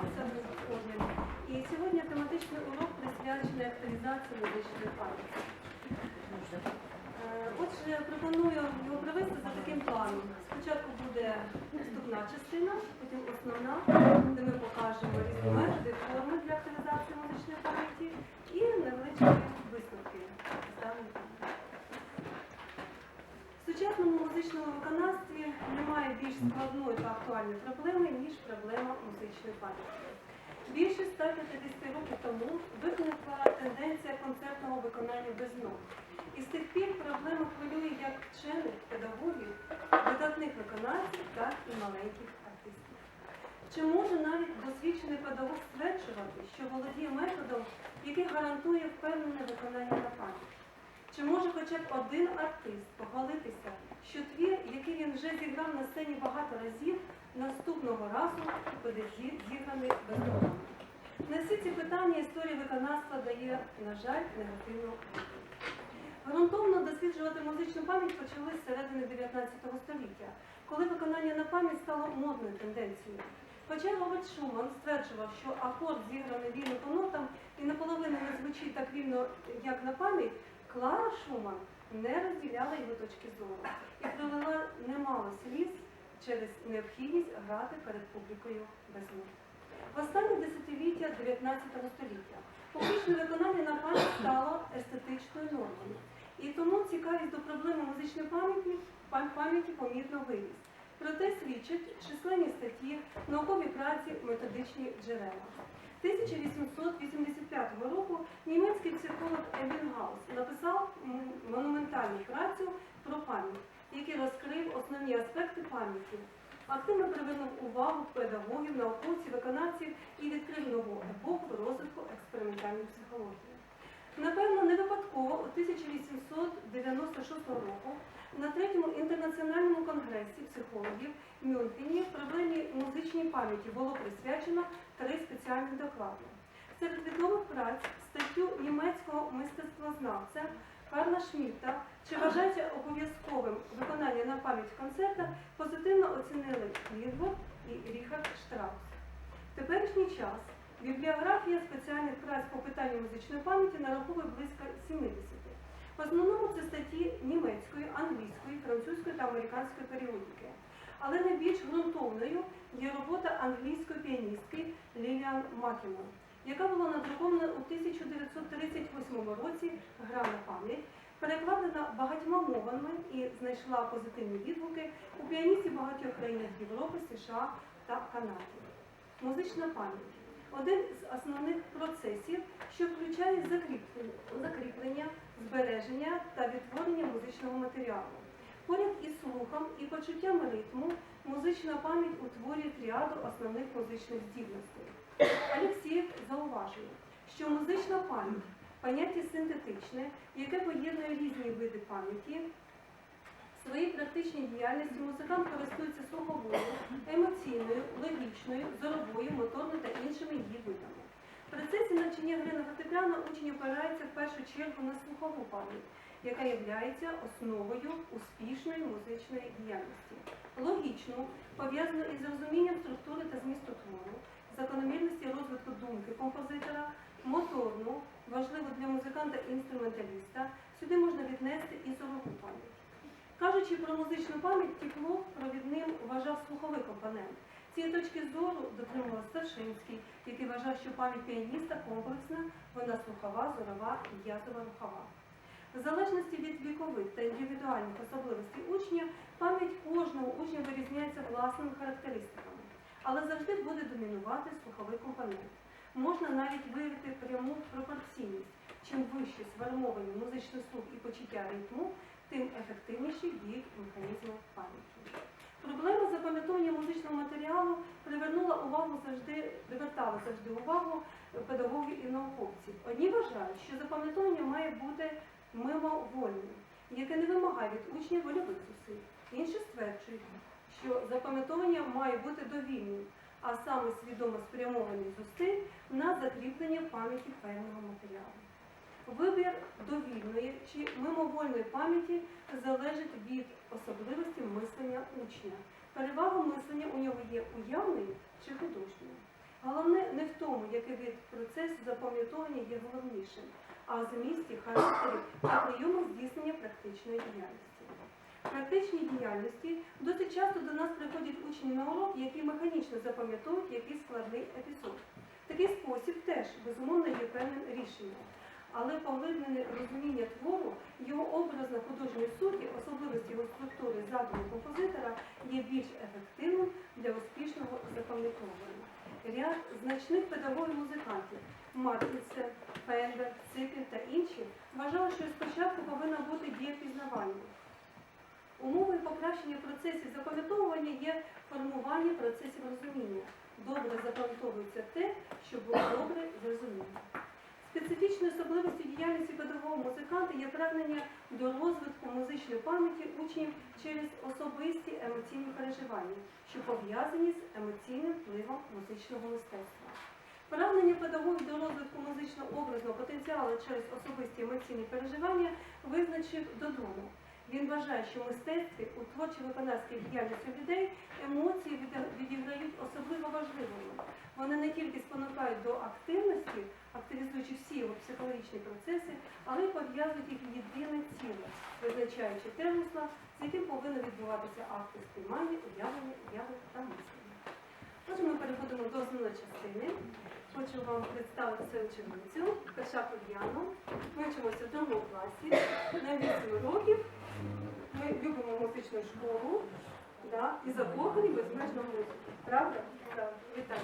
Галиця Орден. І сьогодні тематичний урок присвячений актуалізації медичної пам'яті. Е, Отже, пропоную його провести за таким планом. Спочатку буде вступна частина, потім основна, де ми покажемо різні методи, форми для актуалізації музичної пам'яті і невеличкі висновки. Ставлю. В сучасному музичному виконавстві немає більш складної та актуальної проблеми, ніж проблема музичної пам'яті. Більше 150 років тому виникла тенденція концертного виконання без нот. І з тих пір проблема хвилює як вчених, педагогів, видатних виконавців, так і маленьких артистів. Чи може навіть досвідчений педагог стверджувати, що володіє методом, який гарантує впевнене виконання на пам'ять? Чи може хоча б один артист похвалитися, що твір, який він вже зіграв на сцені багато разів, наступного разу буде зі- зіграний бездоганно? На всі ці питання історія виконавства дає, на жаль, негативну. Грунтовно досліджувати музичну пам'ять почали з середини 19 століття, коли виконання на пам'ять стало модною тенденцією. Хоча Роберт Шуман стверджував, що акорд зіграний вільно по нотам і наполовину не звучить так вільно, як на пам'ять, Клара Шуман не розділяла його точки зору і пролила немало сліз через необхідність грати перед публікою без нот. В останнє десятиліття 19 століття публічне виконання на пам'ять стало естетичною нормою. І тому цікавість до проблеми музичної пам'яті пам- пам'яті помітно виріс. Проте свідчать численні статті, наукові праці, методичні джерела. 1885 року німецький психолог Ебінгаус написав монументальну працю про пам'ять, який розкрив основні аспекти пам'яті, активно привернув увагу педагогів, науковців, виконавців і відкрив нову епоху розвитку експериментальної психології. Напевно, не випадково у 1896 року на третьому інтернаціональному конгресі психологів в Мюнхені проблемі музичній пам'яті було присвячено три спеціальні доклади. Серед відомих праць статтю німецького мистецтвознавця Карла Шмідта чи вважається обов'язковим виконання на пам'ять концерта позитивно оцінили Клірвот і Ріхард Штраус. В теперішній час бібліографія спеціальних праць по питанню музичної пам'яті нараховує близько 70. В основному це статті німецької, англійської, французької та американської періодики. Але найбільш ґрунтовною є робота англійської піаністки Ліліан Макімон, яка була надрукована у 1938 році Гра на пам'ять, перекладена багатьма мовами і знайшла позитивні відгуки у піаністів багатьох країн Європи, США та Канади. Музична пам'ять один з основних процесів, що включає закріплення, збереження та відтворення музичного матеріалу. Поряд із слухом і почуттям ритму музична пам'ять утворює тріаду основних музичних здібностей. Алексєєв зауважує, що музична пам'ять поняття синтетичне, яке поєднує різні види пам'яті. В своїй практичній діяльності музикант користується слуховою, емоційною, логічною, зоровою, моторною та іншими її видами. В процесі навчання гри на фортепіано учень опирається в першу чергу на слухову пам'ять, яка є основою успішної музичної діяльності. Логічну, пов'язану із розумінням структури та змісту твору, закономірності розвитку думки композитора, моторну, важливу для музиканта-інструменталіста, сюди можна віднести і зорову пам'ять. Кажучи про музичну пам'ять, Теплов провідним вважав слуховий компонент. Цієї точки зору дотримував Старшинський, який вважав, що пам'ять піаніста комплексна, вона слухова, зорова і язова рухова. В залежності від вікових та індивідуальних особливостей учня, пам'ять кожного учня вирізняється власними характеристиками, але завжди буде домінувати слуховий компонент. Можна навіть виявити пряму пропорційність. Чим вище сформовані музичний слух і почуття ритму, тим ефективніші діють механізми пам'яті. Проблема запам'ятовування музичного матеріалу привернула увагу завжди, привертала завжди увагу педагогів і науковців. Одні вважають, що запам'ятовування має бути мимовольним, яке не вимагає від учнів вольових зусиль. Інші стверджують, що запам'ятовування має бути довільним, а саме свідомо спрямовані зусиль на закріплення пам'яті певного матеріалу. Вибір довільної чи мимовольної пам'яті залежить від особливості мислення учня. Перевага мислення у нього є уявною чи художньою. Головне не в тому, який вид процесу запам'ятовування є головнішим, а в змісті, характері та прийомах здійснення практичної діяльності. В практичній діяльності досить часто до нас приходять учні на урок, які механічно запам'ятовують якийсь складний епізод. Такий спосіб теж безумовно є певним рішенням. Але поглиблене розуміння твору, його образно-художньої суті, особливості його структури задуму композитора є більш ефективним для успішного запам'ятовування. Ряд значних педагогів-музикантів Мартінсе, Фендер, Ципін та інші вважали, що спочатку повинна бути дія пізнавання. Умовою покращення процесів запам'ятовування є формування процесів розуміння. Добре запам'ятовується те, що було добре зрозуміло. Специфічною особливістю діяльності педагога-музиканта є прагнення до розвитку музичної пам'яті учнів через особисті емоційні переживання, що пов'язані з емоційним впливом музичного мистецтва. Прагнення педагогів до розвитку музично-образного потенціалу через особисті емоційні переживання визначив додому. Він вважає, що мистецтві у творчо-виконавській діяльності людей емоції відіграють особливо важливою. Вони не тільки спонукають до активності, активізуючи всі його психологічні процеси, але й пов'язують їх єдине ціле, визначаючи те з яким повинно відбуватися акти сприймання, уявлення, уявлення та мислення. Отже, ми переходимо до основної частини. Хочу вам представити свою ученицю, Кашаку Діану. Ми вчимося в другому класі, на 8 років. Любимо музичну школу да, і закохані безмежно музику. Правда? Так, вітаю.